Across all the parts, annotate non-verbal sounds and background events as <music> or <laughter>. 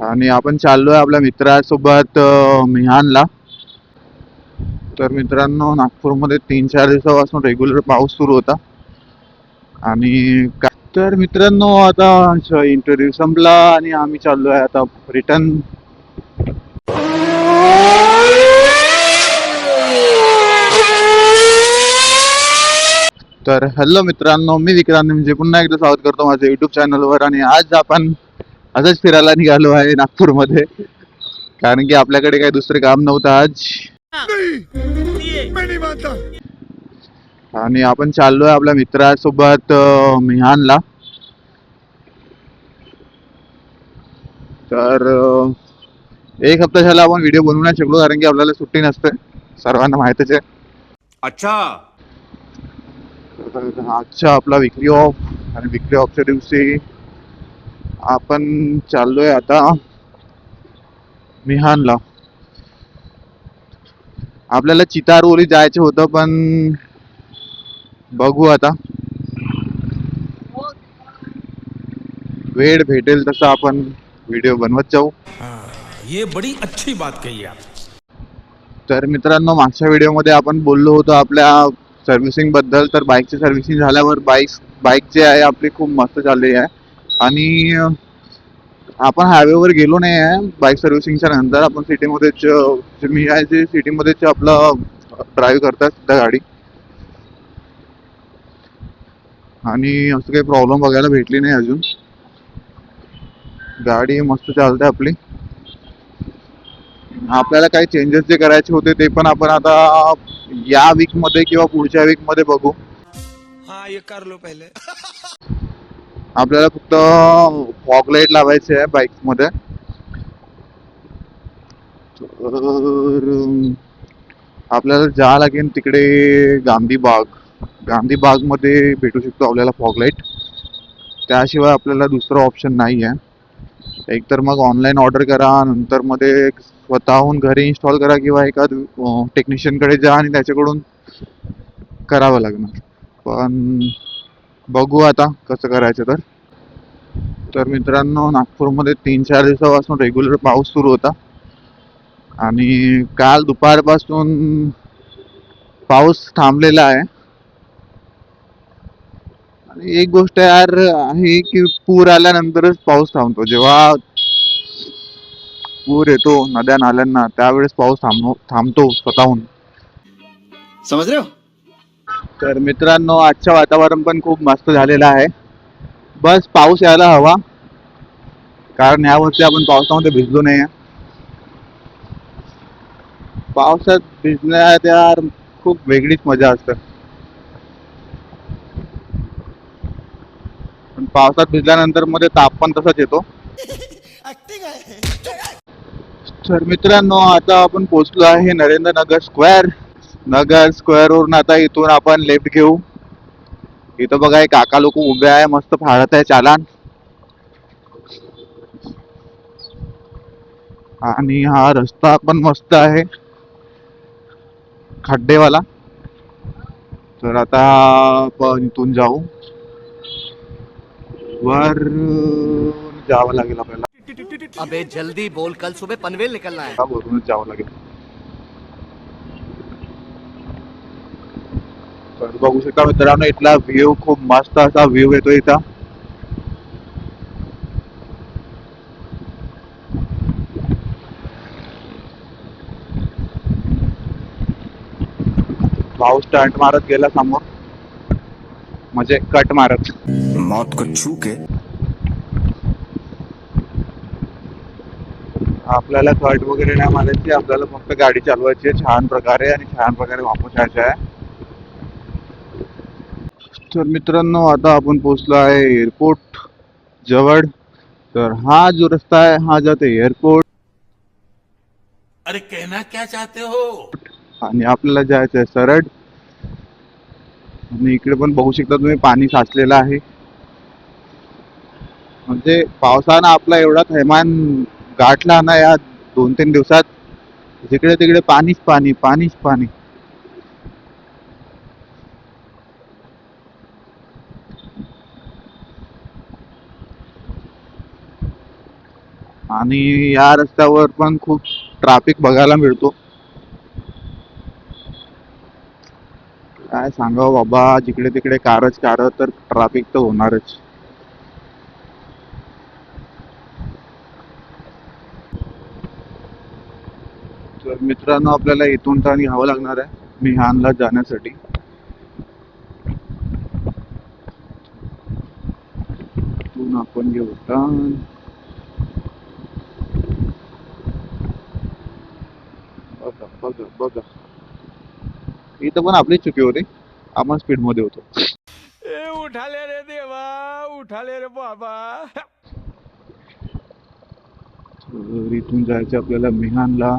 आणि आपण चाललोय आपल्या मित्रासोबत मिहानला. तर मित्रांनो नागपूरमध्ये तीन चार दिवसापासून रेग्युलर पाऊस सुरू होता. आणि का- तर मित्रांनो आता इंटरव्ह्यू संपला आणि आम्ही चाललो आहे आता रिटर्न तर हॅलो मित्रांनो मी विक्रांत म्हणजे पुन्हा एकदा स्वागत करतो माझ्या युट्यूब चॅनलवर आणि आज आपण आजच फिरायला निघालो आहे नागपूरमध्ये. कारण की आपल्याकडे काही दुसरे काम नव्हतं आज. आणि आपण चाललोय आपल्या मित्रासोबत मिहानला. तर एक हप्ता झाला आपण व्हिडिओ बनवू नाही शकलो कारण की आपल्याला सुट्टी नसते. सर्वांना माहितच आहे. अच्छा. आजचा आपला विक्री ऑफ आणि विक्री ऑफच्या दिवशी आपण चाललोय आता मिहानला. आपल्याला चितारवरी जायचं होतं पण बघू आता. वेळ भेटेल तसं आपण व्हिडिओ बनवत जाऊ. ये बड़ी अच्छी बात कही आप. तर मित्रांनो मागच्या व्हिडिओमध्ये आपण बोललो होतो आपल्या सर्व्हिसिंगबद्दल तर बाईकची सर्व्हिसिंग झाल्यावर बाईक बाईक जे आहे आपली खूप मस्त चालली आहे. आणि आपण हायवेवर गेलो नाही आहे बाईक सर्व्हिसिंगच्या नंतर आपण सिटीमध्येच मी आहे जे सिटीमध्येच आपलं ड्राईव्ह करतात सुद्धा गाडी. आणि असं काही प्रॉब्लेम बघायला भेटली नाही अजून. गाडी मस्त चालते आपली. आपल्याला काही चेंजेस जे करायचे होते ते पण आपण आता या वीकमध्ये किंवा पुढच्या वीकमध्ये बघू. हा ये कर लो <laughs> आपल्याला फक्त फॉग लाइट लावायचे आहे बाईक्समध्ये तर आपल्याला जा लागेल तिकडे गांधी बाग. गांधी बागमध्ये भेटू शकतो आपल्याला फॉग लाइट त्याशिवाय आपल्याला दुसरं ऑप्शन नाही आहे. एकतर मग ऑनलाईन ऑर्डर करा नंतर मध्ये स्वतःहून घरी इन्स्टॉल करा किंवा एका टेक्निशियनकडे जा आणि त्याच्याकडून करावं लागणार. पण बघू आता कसं करायचं तर. तर मित्रांनो नागपूरमध्ये तीन चार दिवसापासून रेग्युलर पाऊस सुरू होता. आणि काल दुपारपासून पाऊस थांबलेला आहे. आणि एक गोष्ट यार आहे की पूर आल्यानंतरच पाऊस थांबतो. जेव्हा पूर येतो नद्या नाल्यांना त्यावेळेस पाऊस थांबतो थांबतो स्वतःहून. समजलं? तर मित्रांनो आजचं वातावरण पण खूप मस्त झालेलं आहे. बस पाऊस यायला हवा. कारण यावर्षी आपण पावसामध्ये भिजलो नाही पावसात भिजण्यात यार खूप वेगळीच मजा असते. पण पावसात भिजल्यानंतरमध्ये ताप पण तसाच येतो. तर मित्रांनो आता आपण पोहोचलो आहे नरेंद्र नगर स्क्वेअर. नगर स्क्वेअर वरून आता इथून आपण लेफ़्ट घेऊ. इथं बघा एक काका लोक उभे आहे मस्त फाडत आहे चालान. आणि हा रस्ता पण मस्त आहे. खड्डेवाला. तर आता आपण इथून जाऊ. वर जावं लागेल आपल्याला. अबे जल्दी बोल. कल सुबह पनवेल निकलना है वरूनच जावं लागेल. तर बघू शकता मित्रांनो इथला व्ह्यू खूप मस्त असा व्ह्यू येतो इथं. भाऊ स्टंट मारत गेला समोर. म्हणजे कट मारत. मौत को छू के आपल्याला कट वगैरे नाही मारायची आपल्याला फक्त गाडी चालवायची आहे. छान प्रकारे आणि छान प्रकारे वापस यायचं आहे. तर मित्रांनो आता आपण पोहोचलो आहे एअरपोर्ट जवळ. तर हा जो रस्ता आहे हा जाते एअरपोर्ट. अरे कहना क्या चाहते हो? आणि आपल्याला जायचं आहे सरळ. आणि इकडे पण बघू शकता तुम्ही पाणी साचलेलं आहे. म्हणजे पावसानं आपला एवढा थैमान गाठला ना या दोन तीन दिवसात. जिकडे तिकडे पाणीच पाणी पाणीच पाणी. आणि या रस्त्यावर पण खूप ट्रॅफिक बघायला मिळतो. काय सांगावं बाबा जिकडे तिकडे कारच कार तर ट्रॅफिक तर होणारच. तर मित्रांनो आपल्याला इथून तर घ्यावं लागणार आहे मिहानला जाण्यासाठी. आपण घेऊ टर्न बघा. इथं पण आपली चुकी होती. आपण स्पीडमध्ये होतो. ए उठाले रे देवा उठाले रे बाबा. तर इथून जायचं आपल्याला मिहानला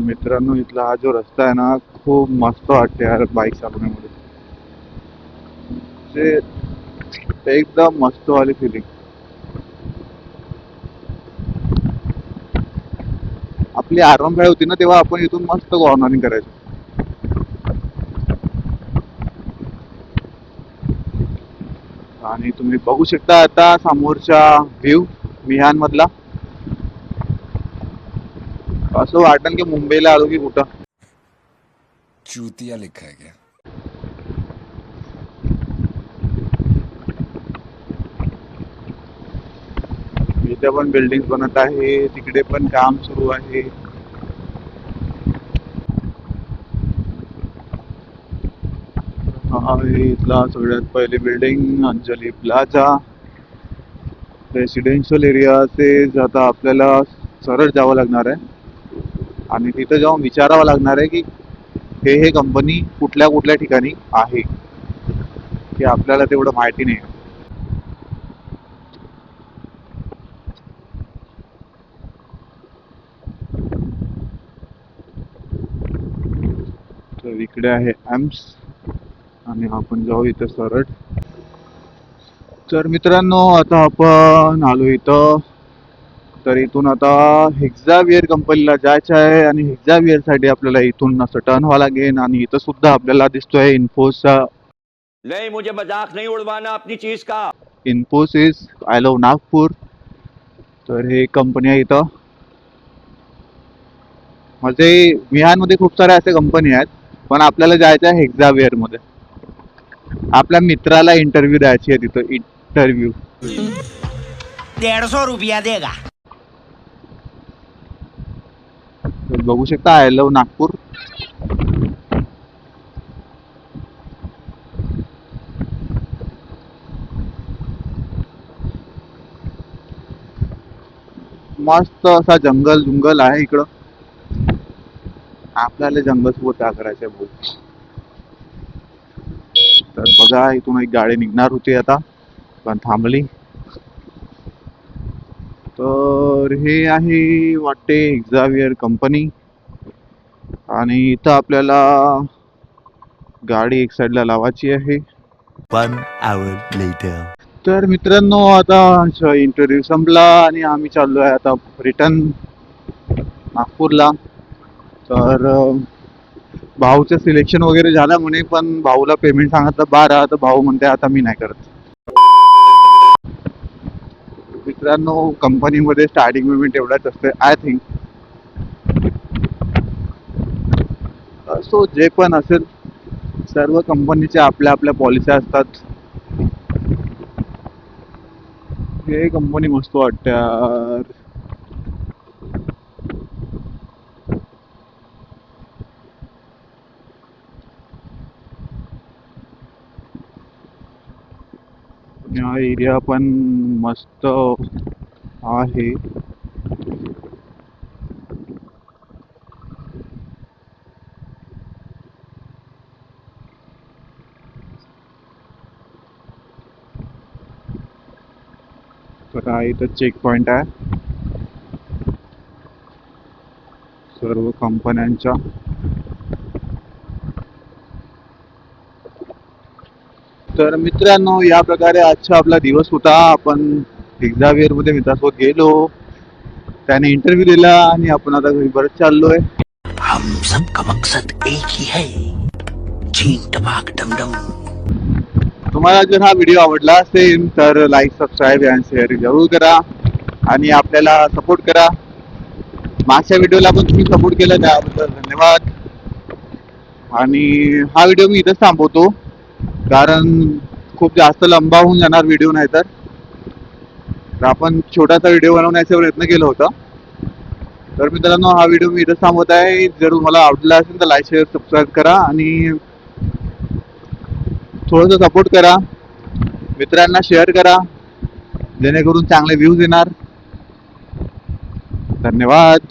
मित्रांनो इथला हा जो रस्ता आहे ना खूप मस्त वाटते यार बाईक चालवण्यामध्ये. एकदम मस्त वाली फिलिंग आपली आराम काय होती ना तेव्हा आपण इथून मस्त कॉर्नरिंग करायचो. आणि तुम्ही बघू शकता आता समोरचा व्ह्यू मिहान मधला असं वाटेल की मुंबईला आलो की कुठं? चूतिया लिखा है तिथे पण बिल्डिंग बनत आहे तिकडे पण काम सुरू आहे. हा इथला सगळ्यात पहिली building Anjali plaza residential area ते आता आपल्याला सरळ जावं लागणार आहे. आणि तिथं जाऊन विचारावं लागणार आहे की हे हे कंपनी कुठल्या कुठल्या ठिकाणी आहे? की आपल्याला तेवढं माहिती नाही तर इकडे आहे एम्स. आणि आपण जाऊ इथं सरळ. तर मित्रांनो आता आपण आलो इथं. तर इथून आता हेक्झावियर कंपनीला जायचं आहे आणि हेक्झावियरसाठी आपल्याला इथून असं टर्न व्हावं लागेल. आणि इथं सुद्धा आपल्याला दिसतोय इन्फोचा नहीं मुझे मजाक नहीं उड़वाना अपनी चीज का? इन्फोसिस आय लव्ह नागपूर तर हे कंपनी आहे इथं. म्हणजे मिहानमध्ये खूप साऱ्या अशा कंपनी आहेत. पण आपल्याला जायचं आहे हेक्झावेअरमध्ये. आपल्या मित्राला इंटरव्ह्यू द्यायची आहे तिथं इंटरव्ह्यू सौ रुपया देगा. बघू शकता आय लव्ह नागपूर. मस्त असा जंगल जुंगल आहे इकडं. आपल्याला जंगल सोबत काय करायचंय बोल. तर बघा इथून एक गाडी निघणार होती आता पण थांबली. तर हे आहे वाटते एक्झावियर कंपनी. आणि इथं आपल्याला गाडी एक साईडला लावायची आहे. तर मित्रांनो आता इंटरव्ह्यू संपला आणि आम्ही चाललो आहे आता रिटर्न नागपूरला. तर भाऊचं सिलेक्शन वगैरे झालं म्हणे पण भाऊला पेमेंट सांगितलं बारा तर भाऊ म्हणते आता मी नाही करत. मित्रांनो कंपनीमध्ये स्टार्टिंग पेमेंट एवढाच असते आय थिंक सो जे पण असेल सर्व कंपनीच्या आपल्या आपल्या पॉलिसी असतात. हे कंपनी मस्त वाटतं हा एरिया पण मस्त आहे. तर हा इथं चेक पॉइंट आहे. सर्व कंपन्यांच्या तर मित्रांनो या प्रकारे आजचा आपला दिवस होता. आपण एक्झावियरमध्ये मित्रासोबत गेलो. त्याने इंटरव्ह्यू दिला आणि आपण आता घरी परत चाललोय. हम मकसद एक ही है. चीन टपाक डम डम तो तुम्हाला जर हा व्हिडिओ आवडला असेल तर लाईक सबस्क्राईब आणि शेअर जरूर करा. आणि आपल्याला सपोर्ट करा. मागच्या व्हिडिओला पण तुम्ही सपोर्ट केला त्याबद्दल धन्यवाद. आणि हा व्हिडिओ मी इथंच थांबवतो. कारण खूप जास्त लंबा होऊन जाणार व्हिडिओ नाही तर. आपण छोटासा व्हिडिओ बनवण्याचा प्रयत्न केला होता. तर मित्रांनो हा व्हिडिओ मी इथं थांबवत आहे. जर तुम्हाला आवडला असेल तर लाईक शेअर सबस्क्राईब करा आणि थोडंसं सपोर्ट करा. मित्रांना शेअर करा. जेणेकरून चांगले व्ह्यूज येणार. धन्यवाद.